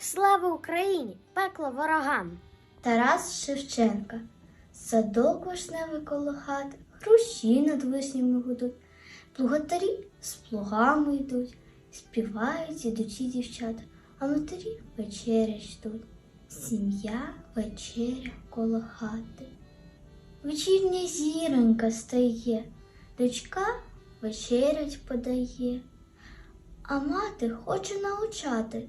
Слава Україні, пекло ворогам! Тарас Шевченка. Садок вишневий коло хати, хрущі над вишнями гудуть, плугатарі з плугами йдуть, співають ідучі дівчата, а матері вечеря ждуть. Сім'я вечеря коло хати. Вечірня зіронька стає, дочка вечерять подає, а мати хоче научати,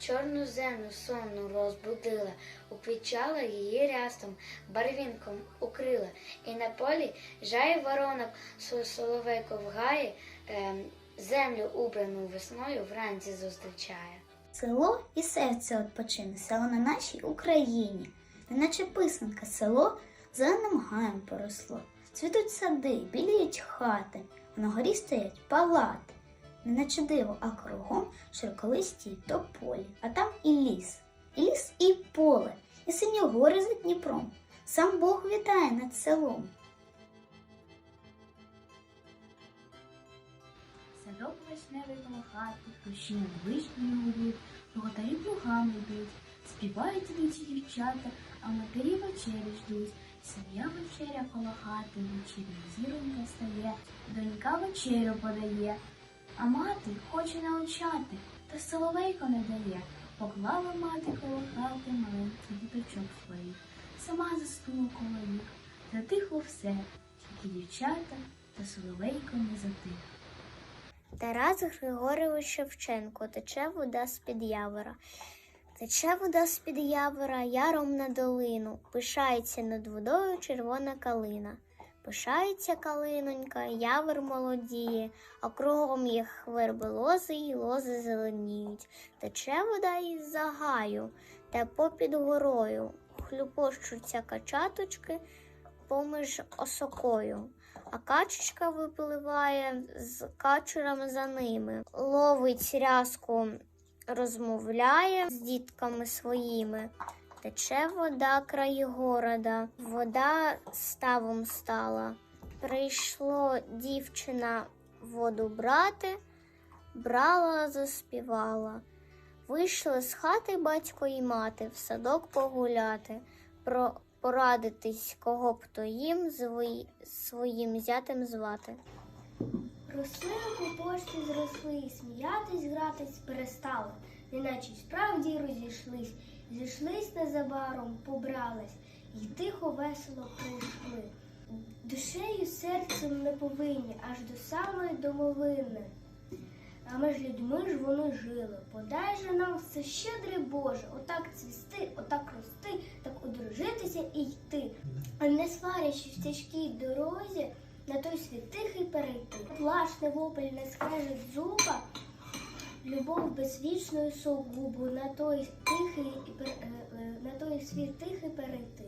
чорну землю сонну розбудила, упічала її рястом, барвінком укрила, і на полі жає воронок, со- соловейко в гаї, ем, землю убрану весною вранці зустрічає. Село і серце відпочине, село на нашій Україні, неначе писанка село зеленим гаєм поросло. Цвітуть сади, біліють хати, а на горі стоять палати. Неначе диво, а кругом широколисті тополі, а там і ліс, і ліс, і поле, і сині гори за Дніпром. Сам Бог вітає над селом. Садок вишневий коло хати, хрущі над вишнею гудуть, плугатарі плугами йдуть, співають ідучі дівчата, а матері вечері ждуть. Сім'я вечеря коло хати, вечірня зіронька стає, донька вечерю подає, а мати хоче навчати, та соловейко не дає. Поклала мати коло хати маленьких діточок своїх, сама заснула коло їх. Затихло все, тільки дівчата та соловейко не затих. Тарас Григорович Шевченко тече вода з-під явора. Тече вода з-під явора яром на долину, пишається над водою червона калина. Пишається калинонька, явор молодіє, а кругом їх верби лози й лози зеленіють. Тече вода із загаю, та попід горою. Хлюпощуться качаточки поміж осокою а качечка випливає з качурами за ними, ловить рязку, розмовляє з дітками своїми. Тече вода край города, вода ставом стала. Прийшло дівчина воду брати, брала, заспівала. Вийшли з хати батько і мати в садок погуляти, про порадитись, кого б то їм звої- своїм зятем звати. Росли у пошті зросли, сміятись, гратись перестали, неначе справді розійшлись, зійшлись незабаром, побрались, і тихо весело прийшли. Душею серцем не повинні, аж до самої домовини. А між людьми ж вони жили. Подай же нам все щедрий Боже, отак цвісти, отак рости, так одружитися і йти. А не сварячись в тяжкій дорозі, на той світ тихий перейти. Плач не вопль не скрежет зуба, любов безвічною сугубу, на той тихий е, е, на той світ тихий перейти.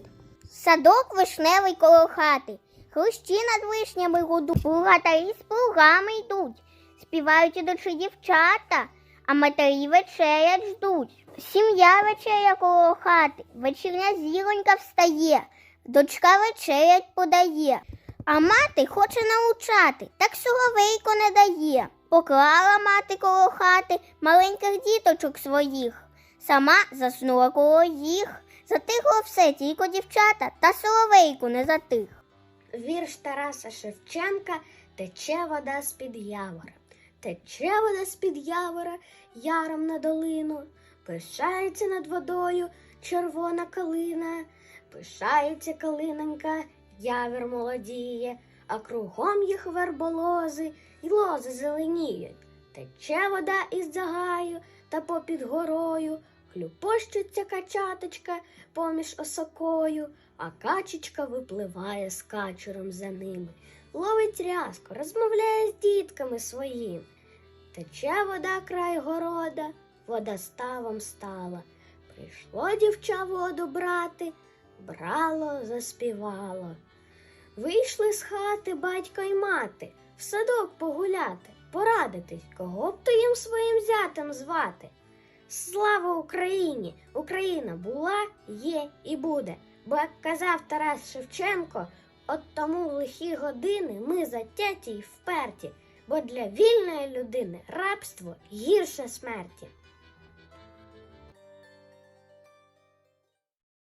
Садок вишневий коло хати, хрущі над вишнями гудуть, плугатарі з плугами йдуть, співають ідучі дівчата, а матері вечерять ждуть. Сім'я вечеря коло хати, вечірня зіронька встає, дочка вечерять подає, а мати хоче научати, так соловейко не дає. Поклала мати коло хати маленьких діточок своїх, сама заснула коло їх. Затихло все, тільки дівчата, та соловейку не затих. Вірш Тараса Шевченка Тече вода з-під явора. Тече вода з-під явора, яром на долину. Пишається над водою червона калина. Пишається калинонька, явір молодіє, а кругом їх верболози й лози зеленіють. Тече вода із загаю та попід горою. Хлюпощиться качаточка поміж осокою, а качечка випливає з качуром за ними, ловить рязко, розмовляє з дітками своїми. Тече вода край города, вода ставом стала. Прийшло дівча воду брати, брало, заспівало. Вийшли з хати батько й мати, в садок погуляти, порадитись, кого б то їм своїм зятем звати. Слава Україні! Україна була, є і буде. Бо, як казав Тарас Шевченко, от тому в лихі години ми затяті й вперті, бо для вільної людини рабство гірше смерті.